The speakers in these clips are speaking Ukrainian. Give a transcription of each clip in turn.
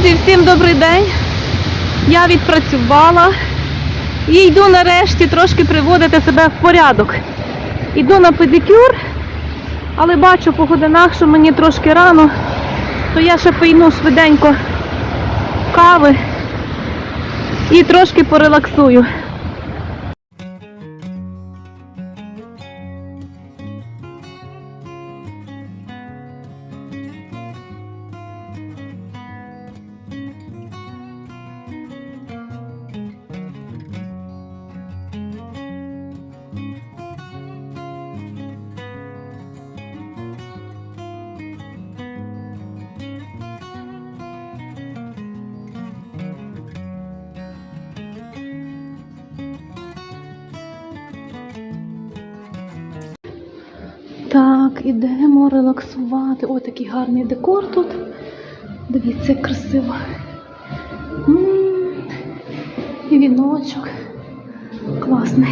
Друзі, всім добрий день. Я відпрацювала і йду нарешті трошки приводити себе в порядок. Йду на педикюр, але бачу по годинах, що мені трошки рано, то я ще пийну швиденько кави і трошки порелаксую. Так, ідемо релаксувати. Ой, такий гарний декор тут. Дивіться, як красиво. М, І віночок. Класний.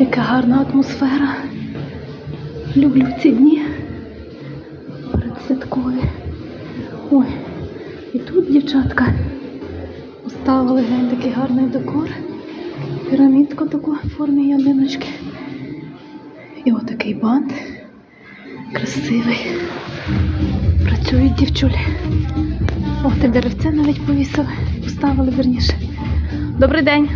Яка гарна атмосфера. Люблю ці дні. Передсвяткові. Ой, і тут дівчатка поставили такий гарний декор. Пірамідку таку в формі ялиночки. І отакий бант. Красивий. Працюють дівчулі. О, ти деревце навіть повісили. Поставили верніше. Добрий день.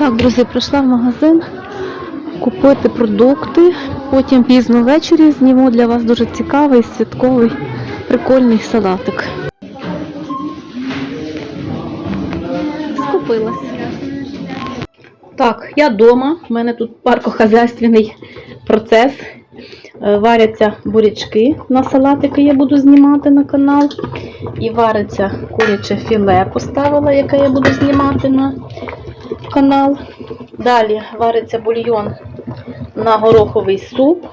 Так, друзі, прийшла в магазин купити продукти. Потім пізно ввечері зніму для вас дуже цікавий, святковий, прикольний салатик. Скупилась. Так, я вдома. У мене тут паркохазяйственний процес. Е, Варяться бурячки на салат, який я буду знімати на канал. І вариться куряче філе поставила, яке я буду знімати на канал. Далі вариться бульйон на гороховий суп.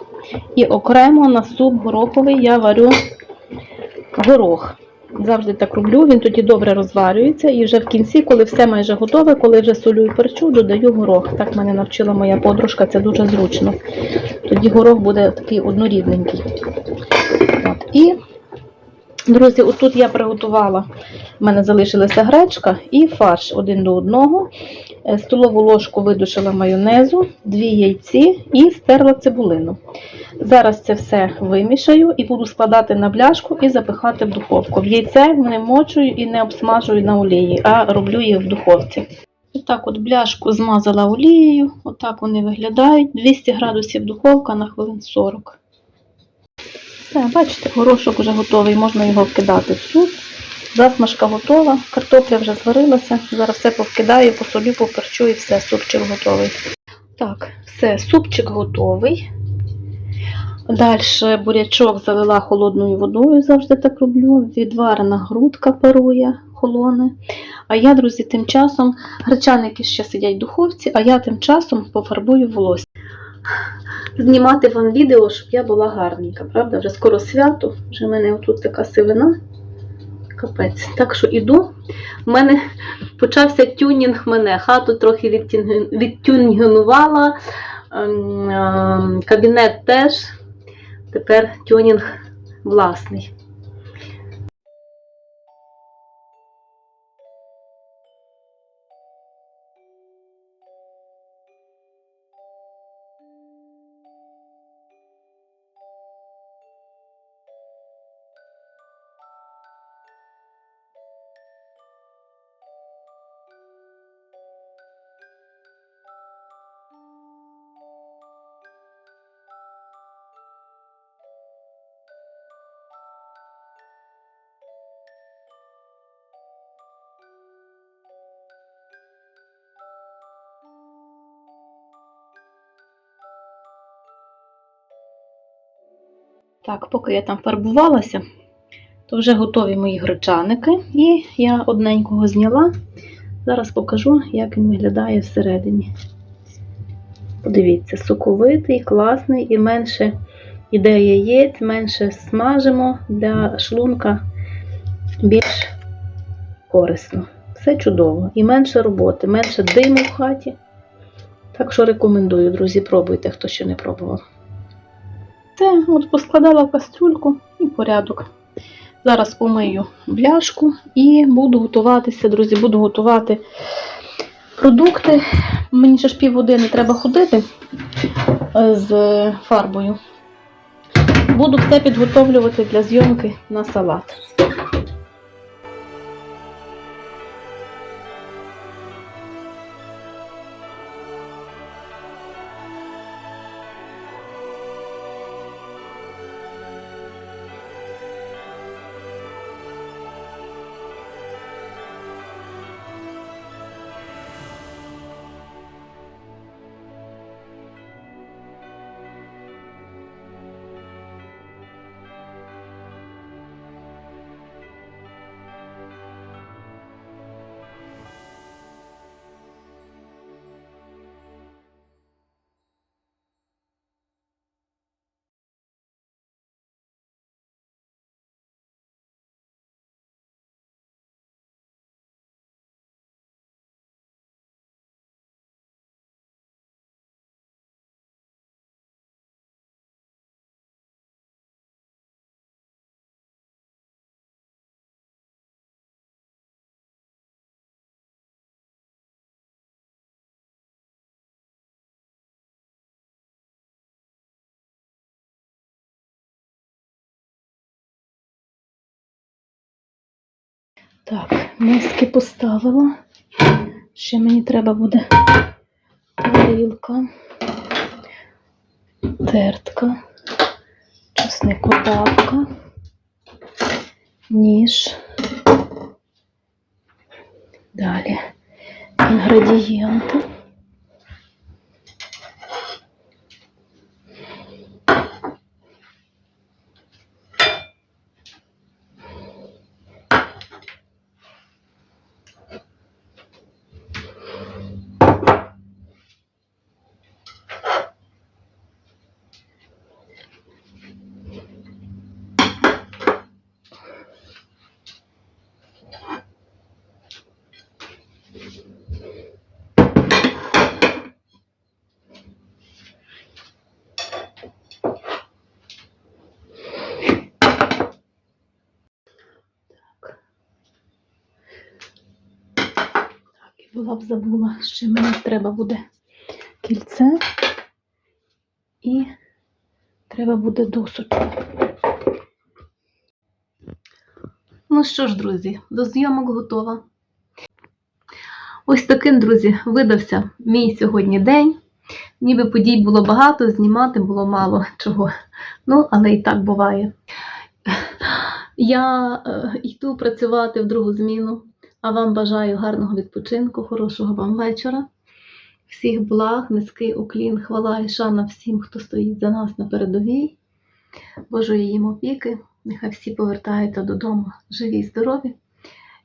І окремо на суп гороховий я варю горох. Завжди так роблю, він тоді добре розварюється. І вже в кінці, коли все майже готове, коли вже солю і перчу, додаю горох. Так мене навчила моя подружка, це дуже зручно. Тоді горох буде такий однорідненький. От. І, друзі, отут я приготувала. У мене залишилася гречка і фарш один до одного. Е, Столову ложку видушила майонезу, дві яйці і стерла цибулину. Зараз це все вимішаю і буду складати на бляшку і запихати в духовку. В яйце не мочую і не обсмажую на олії, а роблю їх в духовці. І так от бляшку змазала олією, отак вони виглядають. 200 градусів духовка на хвилин 40. Все, бачите, горошок вже готовий, можна його вкидати в суп. Засмажка готова, картопля вже зварилася. Зараз все повкидаю, посолю, поперчу і все, супчик готовий. Так, все, супчик готовий. Далі бурячок залила холодною водою, завжди так роблю. Відварена грудка парує, холоне. А я, друзі, тим часом, гречаники ще сидять в духовці, а я тим часом пофарбую волосся. Знімати вам відео, щоб я була гарненька, правда? Вже скоро свято, вже в мене отут така сивина. Капець. Так що іду. У мене почався тюнінг мене. Хату трохи відтюнгенувала, ем, ем, кабінет теж. Тепер тюнінг власний. Так, поки я там фарбувалася, то вже готові мої гречаники. І я одненького зняла. Зараз покажу, як він виглядає всередині. Подивіться, соковитий, класний і менше іде яєць, менше смажимо для шлунка більш корисно. Все чудово. І менше роботи, менше диму в хаті. Так що рекомендую, друзі, пробуйте, хто ще не пробував. Це от поскладала в кастрюльку і порядок. Зараз помию бляшку і буду готуватися, друзі, буду готувати продукти. Мені ще ж півгодини треба ходити е, з фарбою. Буду все підготовлювати для зйомки на салат. Так, миски поставила. Ще мені треба буде тарілка, тертка, чесникодавка, ніж. Далі інгредієнти. Була б забула, що мені треба буде кільце і треба буде досочку. Ну що ж, друзі, до зйомок готова. Ось таким, друзі, видався мій сьогодні день. Ніби подій було багато, знімати було мало чого. Ну, але і так буває. Я е, йду працювати в другу зміну, а вам бажаю гарного відпочинку, хорошого вам вечора. Всіх благ, низький уклін, хвала і шана всім, хто стоїть за нас на передовій. Божої їм опіки. Нехай всі повертаються додому живі й здорові.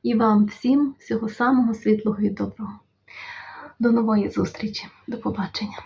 І вам всім всього самого світлого і доброго. До нової зустрічі. До побачення.